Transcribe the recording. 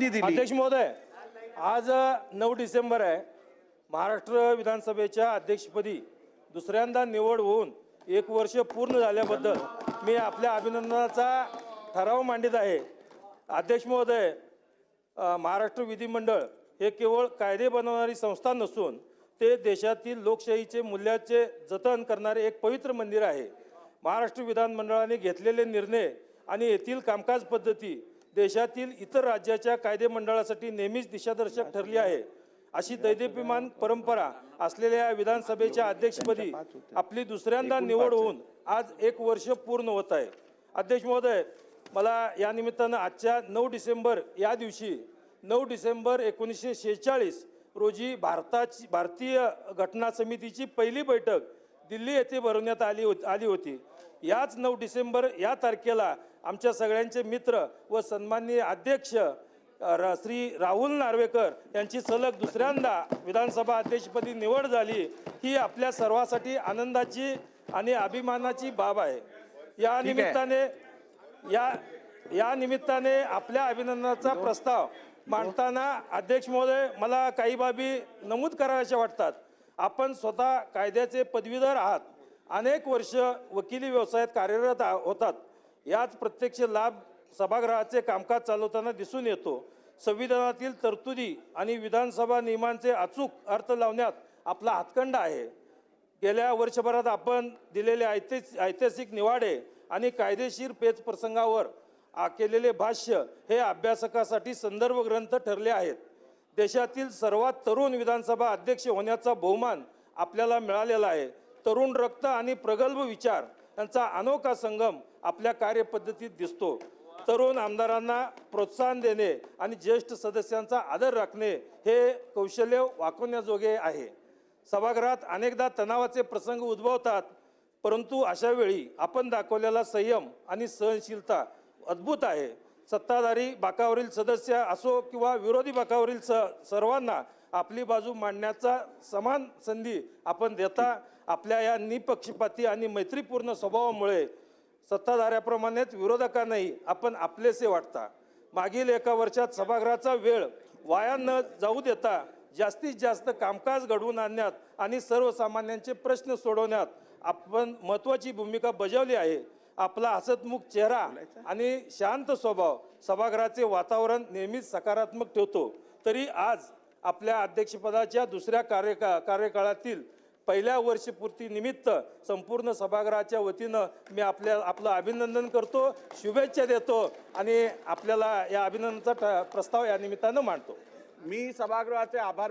संधी दिली. अध्यक्ष महोदय आज नऊ डिसेंबर आहे. महाराष्ट्र विधानसभेच्या अध्यक्षपदी दुसऱ्यांदा निवड होऊन एक वर्ष पूर्ण झाल्याबद्दल मी आपल्या अभिनंदनाचा ठराव मांडित आहे. अध्यक्ष महोदय महाराष्ट्र विधिमंडळ हे केवळ कायदे बनवणारी संस्था नसून ते देशातील लोकशाहीचे मूल्याचे जतन करणारे एक पवित्र मंदिर आहे. महाराष्ट्र विधानमंडळाने घेतलेले निर्णय आणि येथील कामकाज पद्धती देशातील इतर राज्याच्या कायदे मंडळासाठी नेहमीच दिशादर्शक ठरली आहे. अशी दैदिप्यमान परंपरा असलेल्या या विधानसभेच्या अध्यक्षपदी आपली दुसऱ्यांदा निवड होऊन आज एक वर्ष पूर्ण होत आहे. अध्यक्ष महोदय मला या निमित्तानं आजच्या नऊ डिसेंबर या दिवशी नऊ डिसेंबर एकोणीसशे शेहेचाळीस रोजी भारताची भारतीय घटना समितीची पहिली बैठक दिल्ली येथे भरवण्यात आली होती आली होती. याच नऊ डिसेंबर या तारखेला आमच्या सगळ्यांचे मित्र व सन्माननीय अध्यक्ष र- श्री राहुल नार्वेकर यांची सलग दुसऱ्यांदा विधानसभा अध्यक्षपदी निवड झाली ही आपल्या सर्वांसाठी आनंदाची आणि अभिमानाची बाब आहे. या निमित्ताने या या निमित्ताने आपल्या अभिनंदनाचा प्रस्ताव मांडताना अध्यक्ष महोदय मला काही बाबी नमूद कराव्याच्या वाटतात. आपण स्वतः कायद्याचे पदवीधर आहात. अनेक वर्ष वकिली व्यवसायात कार्यरत होतात. याच प्रत्यक्ष लाभ सभागृहाचे कामकाज चालवताना दिसून येतो. संविधानातील तरतुदी आणि विधानसभा नियमांचे अचूक अर्थ लावण्यात आपला हातखंड आहे. गेल्या वर्षभरात आपण दिलेले ऐतिस ऐतिहासिक निवाडे आणि कायदेशीर पेच प्रसंगावर केलेले भाष्य हे अभ्यासकासाठी संदर्भ ग्रंथ ठरले आहेत. देशातील सर्वात तरुण विधानसभा अध्यक्ष होण्याचा बहुमान आपल्याला मिळालेला आहे. तरुण रक्त आणि प्रगल्भ विचार यांचा अनोखा संगम आपल्या कार्यपद्धतीत दिसतो. तरुण आमदारांना प्रोत्साहन देणे आणि ज्येष्ठ सदस्यांचा आदर राखणे हे कौशल्य वाकवण्याजोगे आहे. सभागृहात अनेकदा तणावाचे प्रसंग उद्भवतात परंतु अशावेळी आपण दाखवलेला संयम आणि सहनशीलता अद्भुत आहे. सत्ताधारी बाकावरील सदस्य असो किंवा विरोधी बाकावरील स सर्वांना आपली बाजू मांडण्याचा समान संधी आपण देता आपल्या या निपक्षपाती आणि मैत्रीपूर्ण स्वभावामुळे सत्ताधाऱ्याप्रमाणेच विरोधकांनाही आपण आपलेसे वाटता. मागील एका वर्षात सभागृहाचा वेळ वाया न जाऊ देता जास्तीत जास्त कामकाज घडवून आणण्यात आणि सर्वसामान्यांचे प्रश्न सोडवण्यात आपण महत्त्वाची भूमिका बजावली आहे. आपला हसतमुख चेहरा आणि शांत स्वभाव सभागृहाचे वातावरण नेहमीच सकारात्मक ठेवतो. तरी आज आपल्या अध्यक्षपदाच्या दुसऱ्या कार्यका कार्यकाळातील पहिल्या वर्षपूर्ती निमित्त संपूर्ण सभागृहाच्या वतीनं मी आपल्या आपलं अभिनंदन करतो शुभेच्छा देतो आणि आपल्याला या अभिनंदनाचा प्रस्ताव या निमित्तानं मांडतो. मी सभागृहाचे आभार